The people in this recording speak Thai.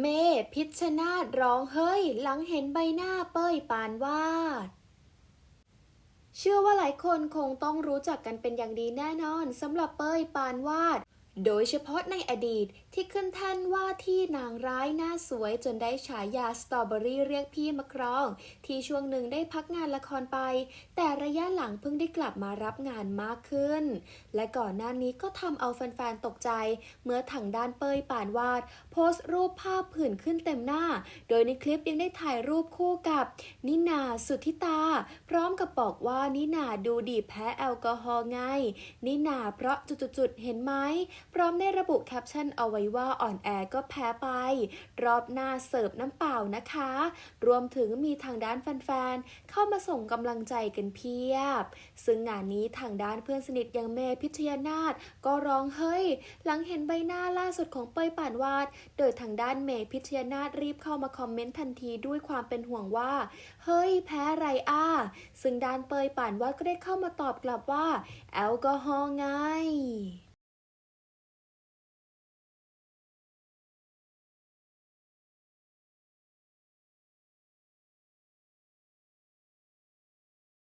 เมพิชชนาดร้องเฮ้ย หลังเห็นใบหน้าเป้ยปานวาด เชื่อว่าหลายคนคงต้องรู้จักกันเป็นอย่างดีแน่นอนสำหรับเป้ยปานวาด โดยเฉพาะในอดีตที่ขึ้นแท่นว่าที่นางร้ายหน้าสวยจนได้ฉายาสตรอเบอรี่เรียกพี่มาครอง ที่ช่วงหนึ่งได้พักงานละครไป แต่ระยะหลังเพิ่งได้กลับมารับงานมากขึ้น และก่อนหน้านี้ก็ทำเอาแฟนๆตกใจ เมื่อถังด้านเป้ยป่านวาด โพสต์รูปภาพผื่นขึ้นเต็มหน้า โดยในคลิปยังได้ถ่ายรูปคู่กับ นินาสุทธิตา พร้อมกับบอกว่านินาดูดีแพ้แอลกอฮอล์ไงนินาเพราะจุดๆเห็นไหมพร้อมได้ระบุแคปชั่นเอาไว้ว่าอ่อนแอก็แพ้ไป รอบหน้าเสิร์ฟน้ำเปล่านะคะ รวมถึงมีทางด้านแฟนๆ เข้ามาส่งกำลังใจกันเพียบ ซึ่งงานนี้ทางด้านเพื่อนสนิทอย่างเมพิชยานาถก็ร้องเฮ้ย หลังเห็นใบหน้าล่าสุดของเป้ยป่านวาด โดยทางด้านเมพิชยานาถรีบเข้ามาคอมเมนต์ทันทีด้วยความเป็นห่วงว่า เฮ้ย แพ้ไรอ้าซึ่งด้านเปยป่านวาดก็ได้เข้ามาตอบกลับว่า แอลกอฮอล์ไง